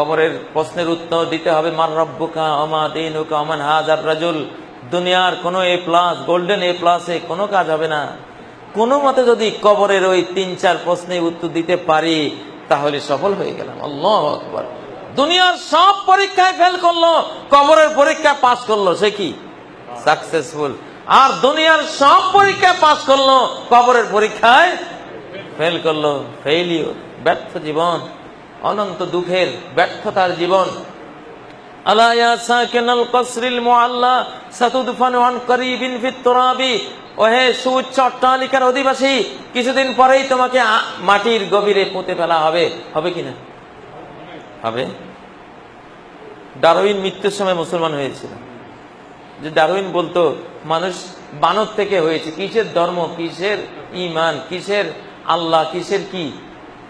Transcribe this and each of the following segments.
কবরের প্রশ্নের উত্তর দিতে হবে মার রব্বুকা অমা দিনুকা অমান হাজার রাজুল? দুনিয়ার কোনো এ প্লাস গোল্ডেন এ প্লাসে কোনো কাজ হবে না। কোনো মতে যদি কবরের ওই তিন, চার প্রশ্নের উত্তর দিতে পারি, তাহলে সফল হয়ে গেলাম। আল্লাহ আকবার। দুনিয়ার সব পরীক্ষায় ফেল করল, কবরের পরীক্ষা পাশ করল, সে কি? সাকসেসফুল আর দুনিয়ার সব পরীক্ষায় পাশ করল, কবরের পরীক্ষায় ফেল করল ফেইলিওর ব্যর্থ জীবন। অনন্ত দুঃখের ব্যর্থতার জীবন। আলা ইয়া সাকিনাল কসরিল মুআল্লা সাতুদফানু আন করিবিন ফিত তুরাবি। ওহে সুউচ্চ অট্টালিকার অধিবাসী, কিছুদিন পরেই তোমাকে মাটির গভীরে পুঁতে ফেলা হবে। হবে কিনা হবে। ডারউইন মৃত্যুর সময় মুসলমান হয়েছিল। যে ডারউইন বলতো, মানুষ বানর থেকে হয়েছে। কিসের ধর্ম? কিসের ইমান? কিসের আল্লাহ? কিসের কি?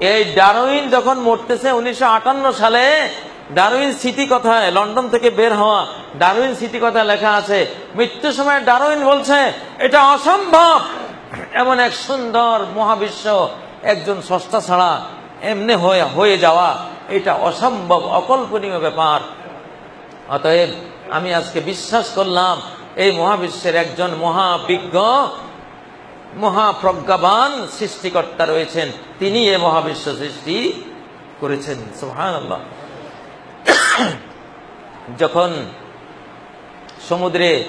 এই ডারউইন যখন মরতেছে, উনিশশো আটান্ন সালে ডারউইন স্মৃতি কথায়? লন্ডন থেকে বের হওয়া। ডারউইন সিটি কথা লেখা আছে? মৃত্যুর সময় ডারউইন বলছে, এটা অসম্ভব! এমন এক সুন্দর মহাবিশ্ব, একজন সস্তা ছাড়া এমনি হয়ে হয়ে যাওয়া, এটা অসম্ভব, অকল্পনীয় ব্যাপার। অতএব আমি আজকে বিশ্বাস করলাম, এই মহাবিশ্বের একজন মহাবিজ্ঞ মহাপ্রজ্ঞাবান সৃষ্টিকর্তা রয়েছেন। তিনি এ মহাবিশ্ব সৃষ্টি করেছেন। সুহান যখন সমুদ্রে,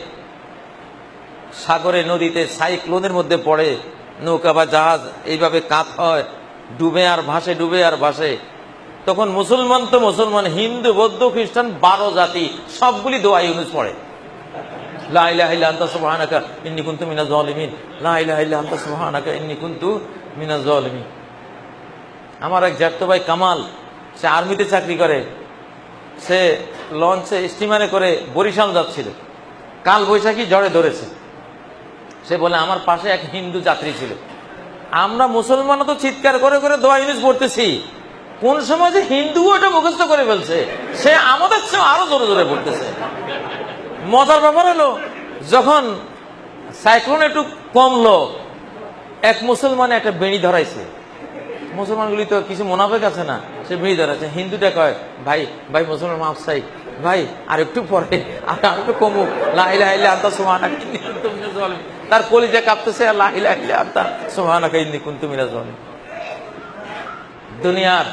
সাগরে, নদীতে সাইক্লোনের মধ্যে পড়ে, নৌকা বা জাহাজ এইভাবে কাত হয়, ডুবে আর ভাসে, ডুবে আর ভাসে, তখন মুসলমান তো মুসলমান, হিন্দু, বৌদ্ধ, খ্রিস্টান, বারো জাতি, সবগুলি দোয়া ইউনুস পড়ে। লা আমার এক জ্যাঠতো ভাই কামাল, সে আর্মিতে চাকরি করে। সে লঞ্চে স্টিমারে করে বরিশাল যাচ্ছিল। কাল বৈশাখী ঝড়ে ধরেছে। সে বলে, আমার পাশে এক হিন্দু যাত্রী ছিল। আমরা মুসলমানও তো চিৎকার করে করে দোয়া ইউনিস পড়তেছি। কোন সময় যে হিন্দু ওটা মুখস্থ করে ফেলছে, সে আমাদের চেয়ে আরও জোরে জোরে পড়তেছে। মজার ব্যাপার হলো, যখন সাইক্লোন একটু কমলো এক মুসলমান একটা বেড়ি ধরাইছে। মুসলমানগুলি তো কিছু মোনাফেক আছে না, সে বেড়ি ধরাইছে। হিন্দুটা কয়, ভাই ভাই, মুসলমান মাফ চাই। ভাই আর একটু পরে, আর একটু কমুক। লাইলা আইলে আন্তা সুমানা তার কলিজা কাঁপতেছে, আর লাইলা আইলে আন্তা সুমানা। দুনিয়ার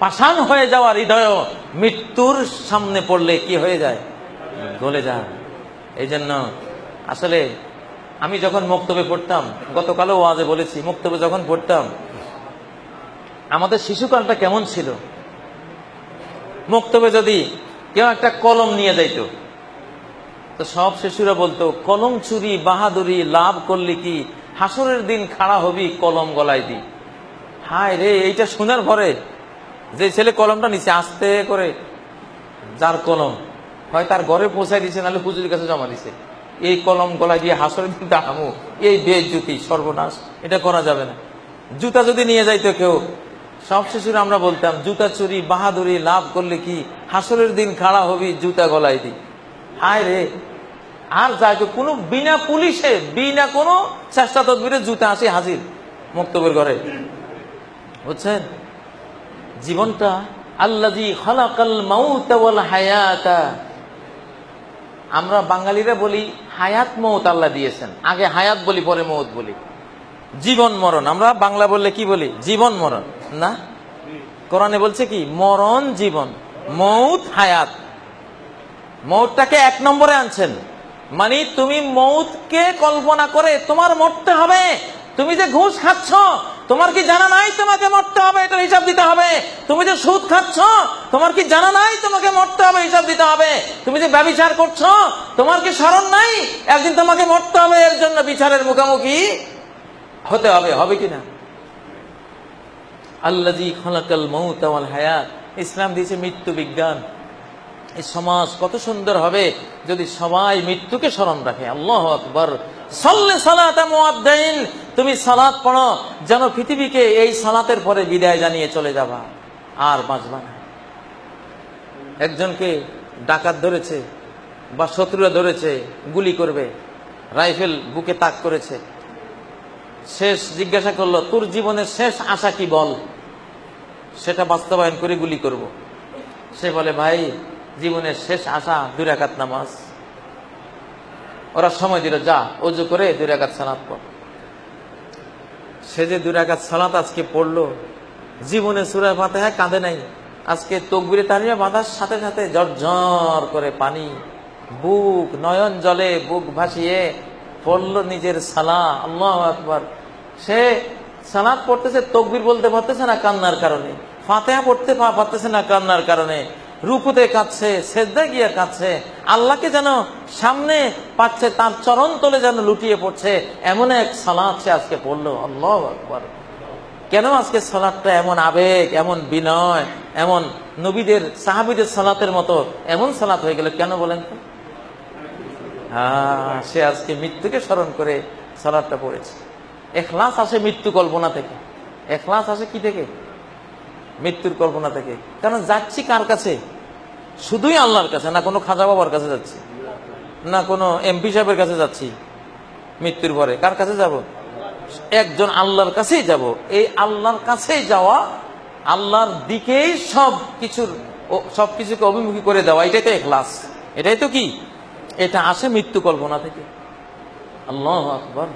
পাষাণ হয়ে যাওয়ার হৃদয় মৃত্যুর সামনে পড়লে কি হয়ে যায়? গলে যায় এই জন্য আসলে আমি যখন মুক্তবে পড়তাম, গতকালও ওয়াজে বলেছি, মুক্তবে যখন পড়তাম, আমাদের শিশুকালটা কেমন ছিল? মুক্তবে যদি কেউ একটা কলম নিয়ে যাইতো, তো সব শিশুরা বলতো, কলম চুরি, বাহাদুরি, লাভ করলে কি? হাসরের দিন খাড়া হবি, কলম গলায় দি। হায় রে, এইটা শোনার পরে যে ছেলে কলমটা নিচে আস্তে করে, যার কলম হয় তার ঘরে পৌঁছায় দিছে, নাহলে হুজুরের কাছে জমা দিছে। এই কলম গলায় দিয়ে হাসরের দিন দাঁড়ামো এই বেজ্জুতি, সর্বনাশ, এটা করা যাবে না। জুতা যদি নিয়ে যাইতো কেউ, সব শিশুরা আমরা বলতাম, জুতা চুরি, বাহাদুরি, লাভ করলে কি হাসরের দিন খাড়া হবি, জুতা গলায় দি। হায় রে, আর তো কোনো বিনা পুলিশে, বিনা কোনো চেষ্টা তদবিরে জুতা আসি হাজির মুক্তবের ঘরে। বুঝছেন? জীবনটা আল্লাজি খলাকাল মাউত হায়াতা। আমরা বাঙালিরা বলি, হায়াত মৌত আল্লাহ দিয়েছেন। আগে হায়াত বলি, পরে মৌত বলি। জীবন মরণ। আমরা বাংলা বললে কি বলি? জীবন মরণ। না? কোরআনে বলছে কি? মরণ জীবন, মৌত হায়াত। মৌতটাকে এক নম্বরে আনছেন। মানে তুমি মৌতকে কল্পনা করে তোমার মরতে হবে। তুমি যে ঘুষ খাচ্ছ, তোমার কি জানা নাই তোমাকে মরতে হবে এটা হিসাব দিতে হবে তুমি যে সুদ খাচ্ছ, তোমার কি জানা নাই তোমাকে মরতে হবে, হিসাব দিতে হবে? তুমি যে ব্যবচার করছ, তোমার কি স্মরণ নাই? একদিন তোমাকে মরতে হবে, এর জন্য বিচারের মুখোমুখি হতে হবে হবে কিনা? আল্লাজি খলাকাল মৌত হায়াত। ইসলাম দিয়েছে মৃত্যু বিজ্ঞান। এই সমাজ কত সুন্দর হবে যদি সবাই মৃত্যুকে স্মরণ রাখে। আল্লাহ আকবর। সল্লে সালাত মুআদ্দিন তুমি সালাত পড়ো, যেন পৃথিবীকে এই সালাতের পরে বিদায় জানিয়ে চলে যাবা। আর বাঁচবা না। একজনকে ডাকাত ধরেছে বা শত্রুরা ধরেছে, গুলি করবে, রাইফেল বুকে তাক করেছে। শেষ জিজ্ঞাসা করল, তোর জীবনের শেষ আশা কি বল? সেটা বাস্তবায়ন করে গুলি করব। সে বলে, ভাই, জীবনের শেষ আশা দুই রাকাত নামাজ। ওরা সময় দিল, যা অজু করে দুই রাকাত সালাত পড়। সে যে দুই রাকাত সালাত আজকে পড়ল জীবনে সুরায় ফাতেহা কাঁদে নাই। আজকে তকবিরে তারিয়া বাঁধার সাথে সাথে ঝরঝর করে পানি, বুক নয়ন জলে বুক ভাসিয়ে পড়ল নিজের সালা। আল্লাহ আকবার। সে সালাদ পড়তেছে, তকবির বলতে পারতেছে না কান্নার কারণে। ফাতেহা পড়তে পারতেছে না কান্নার কারণে। রুকুতে কাঁদছে সেজদা গিয়া কাঁদছে। আল্লাহকে যেন সামনে পাচ্ছে, তার চরণ তলে যেন লুটিয়ে পড়ছে, এমন এক সালাদ সে আজকে পড়ল। আল্লাহ আকবার। কেন আজকে সালাদটা এমন আবেগ, এমন বিনয়, এমন নবীদের, সাহাবিদের সালাতের মতো এমন সালাত হয়ে গেল কেন বলেন তো? হ্যাঁ সে আজকে মৃত্যুকে স্মরণ করে সালাদটা পড়েছে। এখলাস আসে মৃত্যু কল্পনা থেকে। এখলাস আসে কি থেকে? মৃত্যুর কল্পনা থেকে। কারণ যাচ্ছি কার কাছে? শুধুই আল্লাহর কাছে, না কোনো খাজা বাবার কাছে যাচ্ছি, না কোনো এমপি সাহেবের কাছে যাচ্ছি মৃত্যুর পরে। কার কাছে যাব? একজন আল্লাহর কাছেই যাব। এই আল্লাহর কাছেই যাওয়া আল্লাহর দিকেই সব কিছুর সব কিছুকে অভিমুখী করে দেওয়া, এটাই তো এখলাস এটাই তো কি? এটা আসে মৃত্যু কল্পনা থেকে। আল্লাহ আকবর।